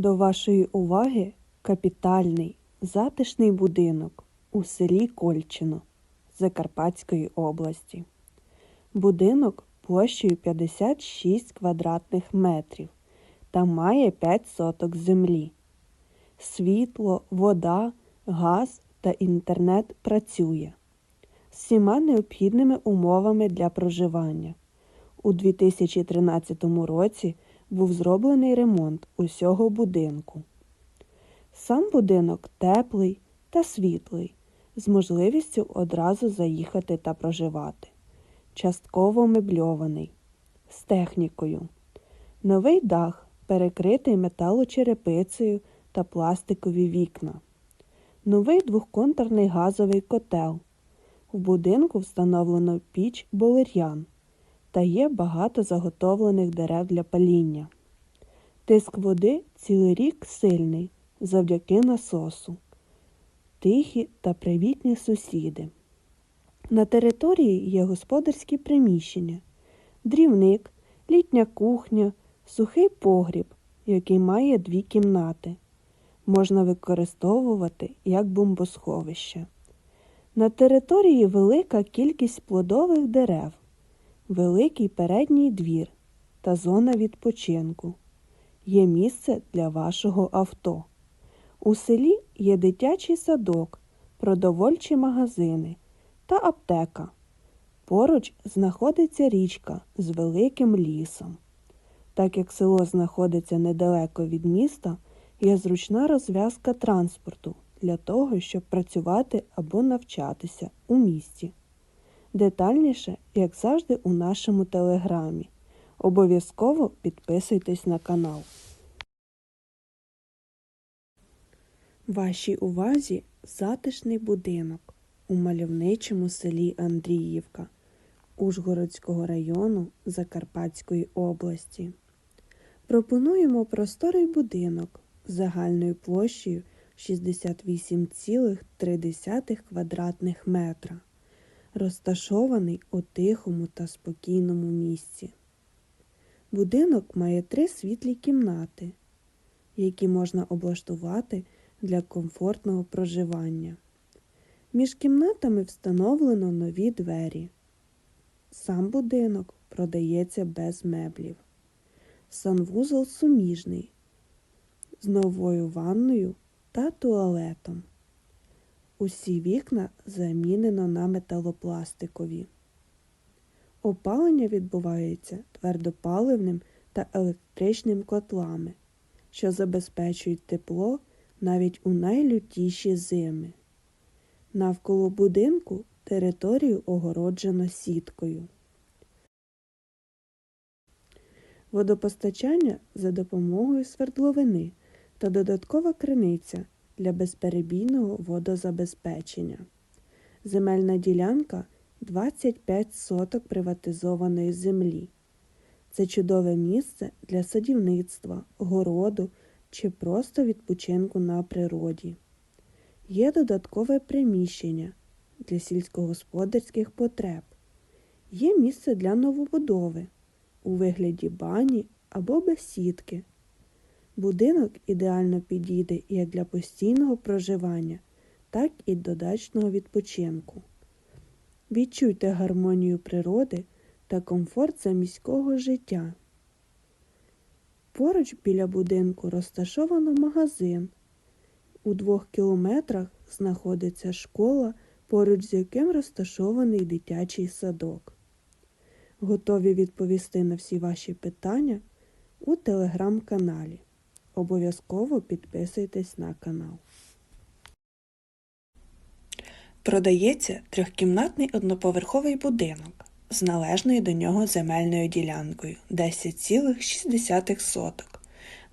До вашої уваги капітальний затишний будинок у селі Кольчино Закарпатської області. Будинок площею 56 квадратних метрів та має 5 соток землі. Світло, вода, газ та інтернет працює з всіма необхідними умовами для проживання. У 2013 році був зроблений ремонт усього будинку. Сам будинок теплий та світлий, з можливістю одразу заїхати та проживати. Частково мебльований, з технікою. Новий дах перекритий металочерепицею та пластикові вікна. Новий двохконтурний газовий котел. В будинку встановлено піч болер'ян та є багато заготовлених дерев для паління. Тиск води цілий рік сильний завдяки насосу. Тихі та привітні сусіди. На території є господарські приміщення, дрівник, літня кухня, сухий погріб, який має дві кімнати. Можна використовувати як бомбосховище. На території велика кількість плодових дерев, великий передній двір та зона відпочинку. Є місце для вашого авто. У селі є дитячий садок, продовольчі магазини та аптека. Поруч знаходиться річка з великим лісом. Так як село знаходиться недалеко від міста, є зручна розв'язка транспорту для того, щоб працювати або навчатися у місті. Детальніше, як завжди, у нашому телеграмі. Обов'язково підписуйтесь на канал. Вашій увазі затишний будинок у мальовничому селі Андріївка Ужгородського району Закарпатської області. Пропонуємо просторий будинок з загальною площею 68,3 квадратних метра, розташований у тихому та спокійному місці. Будинок має три світлі кімнати, які можна облаштувати для комфортного проживання. Між кімнатами встановлено нові двері. Сам будинок продається без меблів. Санвузол суміжний з новою ванною та туалетом. Усі вікна замінено на металопластикові. Опалення відбувається твердопаливним та електричним котлами, що забезпечують тепло навіть у найлютіші зими. Навколо будинку територію огороджено сіткою. Водопостачання за допомогою свердловини та додаткова криниця для безперебійного водозабезпечення. Земельна ділянка 25 соток приватизованої землі. Це чудове місце для садівництва, городу чи просто відпочинку на природі. Є додаткове приміщення для сільськогосподарських потреб. Є місце для новобудови у вигляді бані або бесідки. Будинок ідеально підійде як для постійного проживання, так і до дачного відпочинку. Відчуйте гармонію природи та комфорт заміського життя. Поруч біля будинку розташовано магазин. У двох кілометрах знаходиться школа, поруч з яким розташований дитячий садок. Готові відповісти на всі ваші питання у телеграм-каналі. Обов'язково підписуйтесь на канал. Продається трьохкімнатний одноповерховий будинок з належною до нього земельною ділянкою 10,6 соток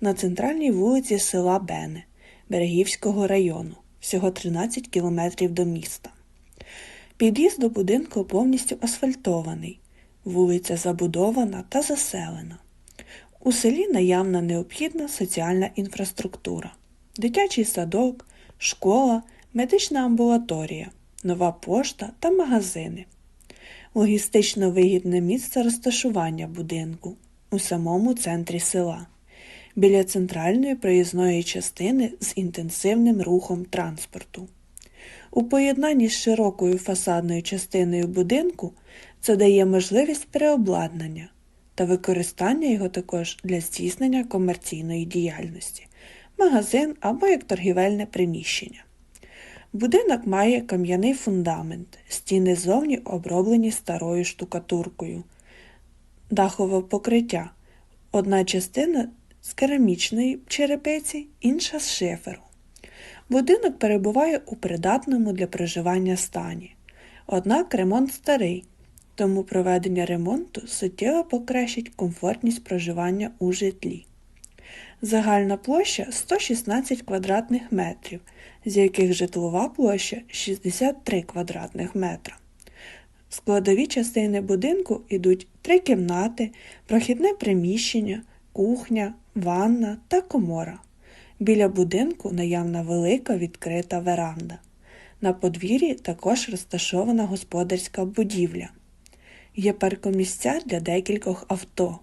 на центральній вулиці села Бене Берегівського району, всього 13 кілометрів до міста. Під'їзд до будинку повністю асфальтований, вулиця забудована та заселена. У селі наявна необхідна соціальна інфраструктура, дитячий садок, школа, медична амбулаторія, нова пошта та магазини. Логістично вигідне місце розташування будинку у самому центрі села. біля центральної проїзної частини з інтенсивним рухом транспорту. У поєднанні з широкою фасадною частиною будинку це дає можливість переобладнання та використання його також для здійснення комерційної діяльності, магазин або як торгівельне приміщення. Будинок має кам'яний фундамент, стіни зовні оброблені старою штукатуркою, дахове покриття. Одна частина з керамічної черепиці, інша з шиферу. Будинок перебуває у придатному для проживання стані. Однак ремонт старий, тому проведення ремонту суттєво покращить комфортність проживання у житлі. Загальна площа 116 квадратних метрів, з яких житлова площа 63 квадратних метра. Складові частини будинку йдуть три кімнати, прохідне приміщення, кухня, ванна та комора. Біля будинку наявна велика відкрита веранда. На подвір'ї також розташована господарська будівля. Є паркомісця для декількох авто.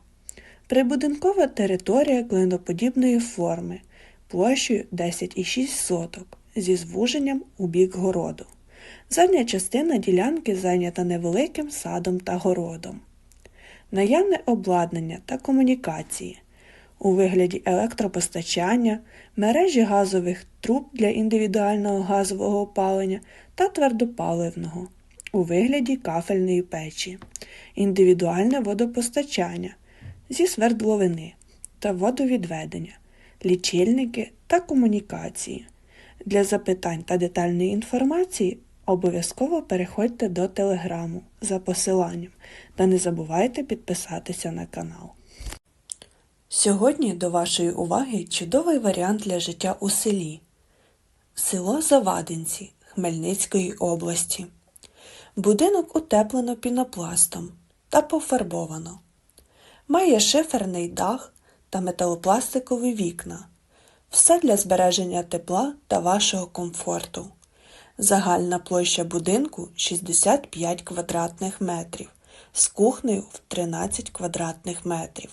Прибудинкова територія клиноподібної форми площею 10,6 соток зі звуженням у бік городу. Задня частина ділянки зайнята невеликим садом та городом. Наявне обладнання та комунікації у вигляді електропостачання, мережі газових труб для індивідуального газового опалення та твердопаливного у вигляді кафельної печі, індивідуальне водопостачання зі свердловини та водовідведення, лічильники та комунікації. Для запитань та детальної інформації обов'язково переходьте до телеграму за посиланням та не забувайте підписатися на канал. Сьогодні до вашої уваги чудовий варіант для життя у селі. Село Завадинці Хмельницької області. Будинок утеплено пінопластом та пофарбовано. Має шиферний дах та металопластикові вікна. Все для збереження тепла та вашого комфорту. Загальна площа будинку 65 квадратних метрів з кухнею в 13 квадратних метрів.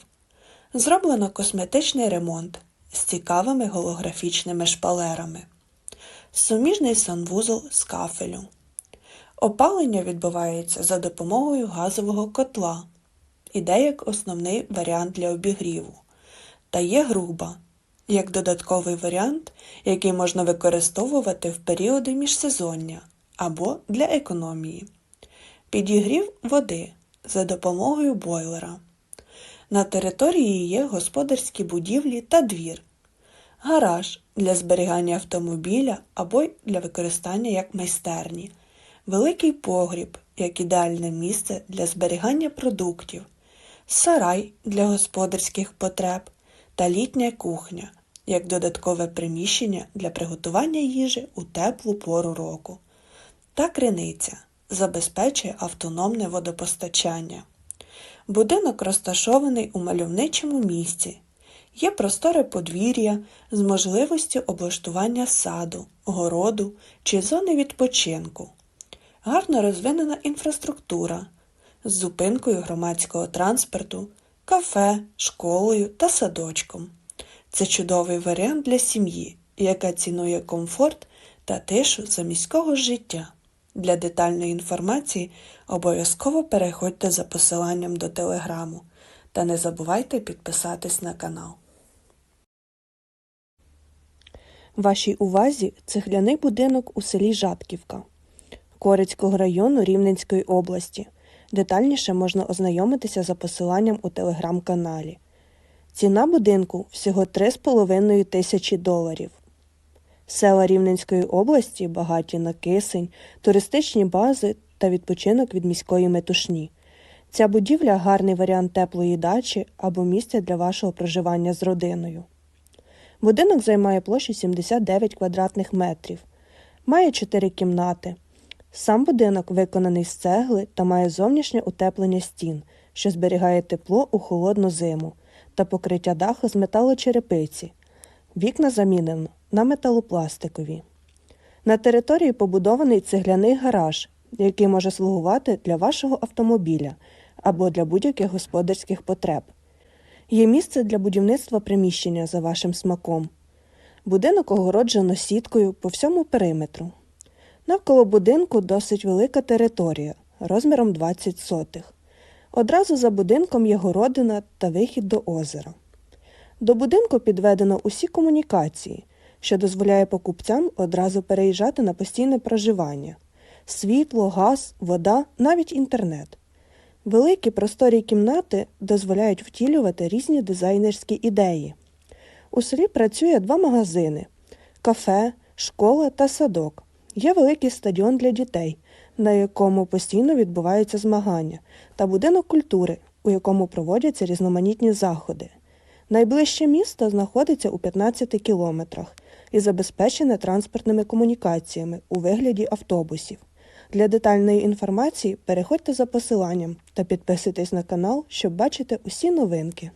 Зроблено косметичний ремонт з цікавими голографічними шпалерами. Суміжний санвузол з кафелю. Опалення відбувається за допомогою газового котла. Іде як основний варіант для обігріву. Та є груба, як додатковий варіант, який можна використовувати в періоди міжсезоння або для економії. Підігрів води за допомогою бойлера. На території є господарські будівлі та двір, гараж для зберігання автомобіля або для використання як майстерні, великий погріб як ідеальне місце для зберігання продуктів, сарай для господарських потреб та літня кухня як додаткове приміщення для приготування їжі у теплу пору року. Та криниця забезпечує автономне водопостачання. Будинок розташований у мальовничому місці. Є просторе подвір'я з можливістю облаштування саду, городу чи зони відпочинку, гарно розвинена інфраструктура з зупинкою громадського транспорту, кафе, школою та садочком. Це чудовий варіант для сім'ї, яка цінує комфорт та тишу за міського життя. Для детальної інформації обов'язково переходьте за посиланням до телеграму та не забувайте підписатись на канал. Вашій увазі цегляний будинок у селі Жабківка Корицького району Рівненської області. Детальніше можна ознайомитися за посиланням у телеграм-каналі. Ціна будинку всього 3,5 тисячі доларів. Села Рівненської області багаті на кисень, туристичні бази та відпочинок від міської метушні. Ця будівля гарний варіант теплої дачі або місця для вашого проживання з родиною. Будинок займає площу 79 квадратних метрів, має 4 кімнати. Сам будинок виконаний з цегли та має зовнішнє утеплення стін, що зберігає тепло у холодну зиму, та покриття даху з металочерепиці. Вікна замінено на металопластикові. На території побудований цегляний гараж, який може слугувати для вашого автомобіля або для будь-яких господарських потреб. Є місце для будівництва приміщення за вашим смаком. Будинок огороджено сіткою по всьому периметру. Навколо будинку досить велика територія розміром 20 сотих. Одразу за будинком є городина та вихід до озера. До будинку підведено усі комунікації, що дозволяє покупцям одразу переїжджати на постійне проживання: світло, газ, вода, навіть інтернет. Великі просторі кімнати дозволяють втілювати різні дизайнерські ідеї. У селі працює два магазини: кафе, школа та садок. Є великий стадіон для дітей, на якому постійно відбуваються змагання, та будинок культури, у якому проводяться різноманітні заходи. Найближче місто знаходиться у 15 кілометрах і забезпечене транспортними комунікаціями у вигляді автобусів. Для детальної інформації переходьте за посиланням та підписуйтесь на канал, щоб бачити усі новинки.